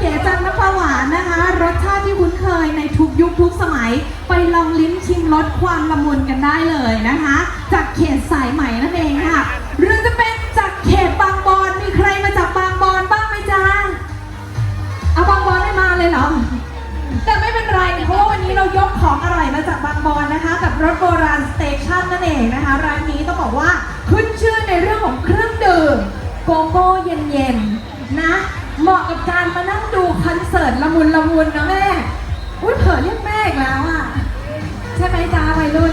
เก๋จังน้ำปลาหวานนะคะ รสชาติที่คุ้นเคยในทุกยุคทุกสมัย ไปลองลิ้มชิมรสความละมุนกันได้เลยนะคะ จากเขตสายใหม่นั่นเองค่ะหรือจะเป็นจากเขตบางบอนมีใครมาจากบางบอนบ้างไหมจ๊ะเอาบางบอนไม่มาเลยเหรอแต่ไม่เป็นไรเพราะว่าวันนี้เรายกของอร่อยมาจากบางบอนนะคะ กับรถโบราณสเตชันนั่นเองนะคะร้านนี้ต้องบอกว่าขึ้นชื่อในเรื่องของเครื่องดื่มโกโก้เย็นๆนะ เหมาะกับการมานั่งดูคอนเสิร์ตละมุนละมุนนะแม่ อุ้ยเผลอเรียกแม่อีกแล้วอะ ใช่ไหมจ้าวัยรุ่น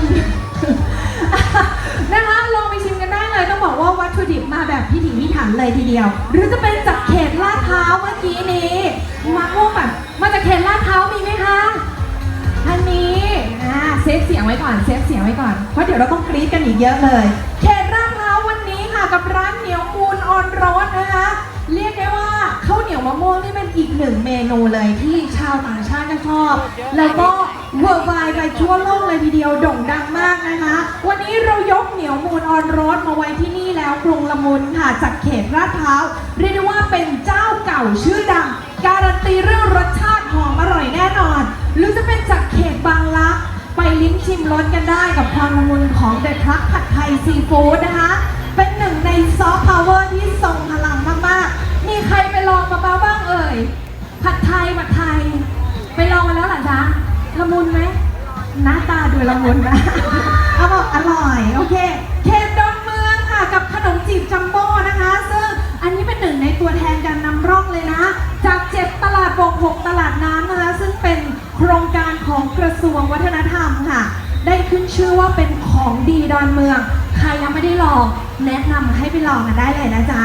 นะคะลองไปชิมกันได้เลยต้องบอกว่าวัตถุดิบมาแบบพิถีพิถันเลยทีเดียว หรือจะเป็นจากเขตลาดพร้าวเมื่อกี้นี้มะม่วงแบบมาจากเขตลาดพร้าวมีไหมคะอันนี้อ่าเซฟเสียงไว้ก่อนเซฟเสียงไว้ก่อนเพราะเดี๋ยวเราต้องกรี๊ดกันอีกเยอะเลย เขตลาดพร้าววันนี้ค่ะกับร้านเหนียวมูลออนร้อนนะคะ เรียกได้ว่าข้าวเหนียวมะม่วงนี่เป็นอีกหนึ่งเมนูเลยที่ชาวต่างชาติก็ชอบ แล้วก็เวอร์ไวไปทั่วโลกเลยทีเดียวโด่งดังมากนะคะ วันนี้เรายกเหนียวมูลออนรสมาไว้ที่นี่แล้วกรุงละมุนค่ะจากเขตลาดพร้าวเรียกได้ว่าเป็นเจ้าเก่าชื่อดัง การันตีเรื่องรสชาติหอมอร่อยแน่นอน หรือจะเป็นจากเขตบางลักไปลิ้มชิมรสกันได้กับความละมุนของเดอะทรัคผัดไทยซีฟู้ดนะคะ เป็นหนึ่งในซอฟต์พาวเวอร์ที่ทรงพลังมากๆ มีใครไปลองมาบ้างเอ่ย ผัดไทยผัดไทย ไปลองมาแล้วเหรอจ๊ะละมุนไหมหน้าตาดูละมุนนะเขาบอกอร่อย โอเคเขตดอนเมืองค่ะ กับขนมจีบจัมโบ้นะคะ ซึ่งอันนี้เป็นหนึ่งในตัวแทนการนำร่องเลยนะ จากเจ็ดตลาดบกหกตลาดน้ำนะคะ ซึ่งเป็นโครงการของกระทรวงวัฒนธรรมค่ะ ได้ขึ้นชื่อว่าเป็นของดีดอนเมืองใค รยังไม่ได้ลอง แนะนำให้ไปลองกันได้เลยนะจ๊ะ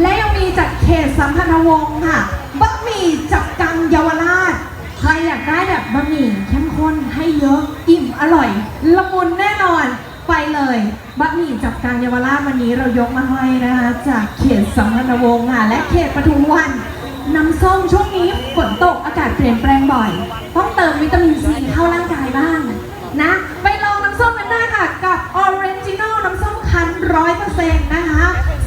และยังมีจากเขตสัมพันธวงศ์ค่ะบะหมี่จับกังเยาวราช ใครอยากได้แบบบะหมี่เข้มข้นให้เยอะอิ่มอร่อยละมุนแน่นอนไปเลยบะหมี่จับกังเยาวราชวันนี้เรายกมาให้นะคะจากเขตสัมพันธวงศ์ค่ะและเขตปทุมวันน้ำส้มช่วงนี้ฝนตกอากาศเปลี่ยนแปลงบ่อย ต้องเติมวิตามินซีเข้าร่างกายบ้างนะ ไปลองน้ำส้มกันได้ค่ะกับ Original น้ำส้มคั้น ร้อยเปอร์เซ็นต์นะคะ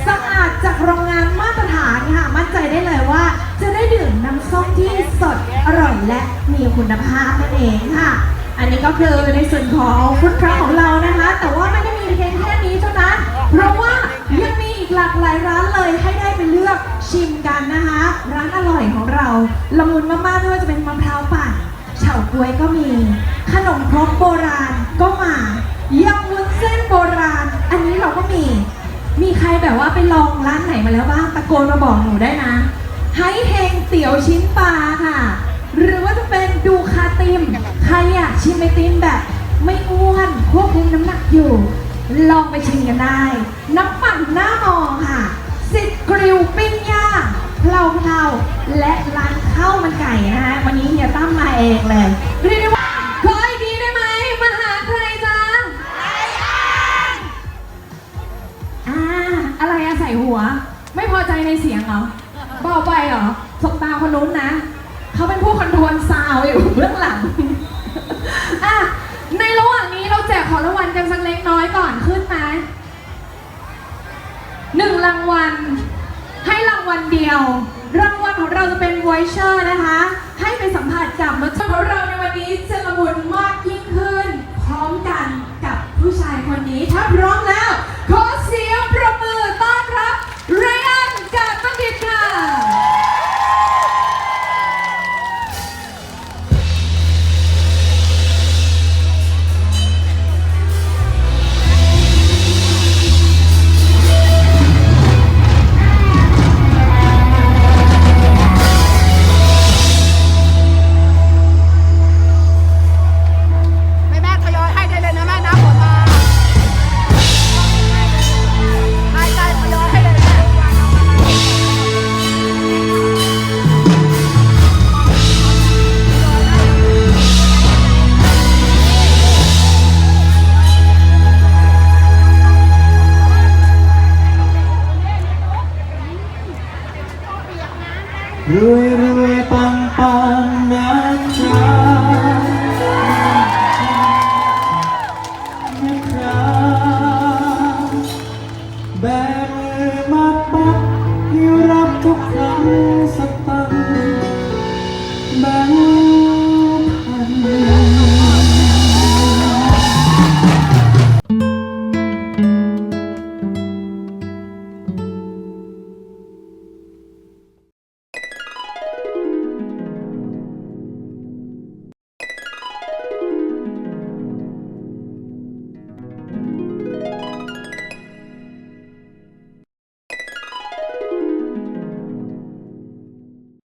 สะอาดจากโรงงานมาตรฐานค่ะ มั่นใจได้เลยว่า จะได้ดื่มน้ำส้มที่สดอร่อยและมีคุณภาพนั่นเองค่ะ อันนี้ก็คือในส่วนของฟุตทรัคของเรานะคะ แต่ว่าไม่ได้มีเพียงแค่นี้เท่านั้น เพราะว่ายังมีอีกหลากหลายร้านเลยให้ได้ไปเลือกชิมกันนะคะ ร้านอร่อยของเราละมุนมากๆไม่ว่าจะเป็นมะพร้าวปั่นเฉาก๊วยก็มี ขนมครกโบราณก็มา ยำวุ้นเส้นโบราณ อันนี้เราก็มี มีใครแบบว่าไปลองร้านไหนมาแล้วบ้างตะโกนมาบอกหนูได้นะไฮเฮงเตี๋ยวชิ้นปลาค่ะ หรือว่าจะเป็นดูคาติม ใครอยากชิมไอติมแบบ ไม่อ้วนควบคุมน้ำหนักอยู่ ลองไปชิมกันได้ น้ำปั่นหน้ามองค่ะ สิทธิ์กริวปิ้งย่างเพลาเพลาและ หัว ไม่พอใจในเสียงเหรอเบาไปเหรอสบตาคนนู้นนะเขาเป็นผู้คอนโทรลซาวอยู่เบื้องหลังอะในระหว่างนี้เราแจกของรางวัลกันสักเล็กน้อยก่อนขึ้นไหมหนึ่งรางวัลให้รางวัลเดียว รางวัลของเราจะเป็นไวเชอร์นะคะ ร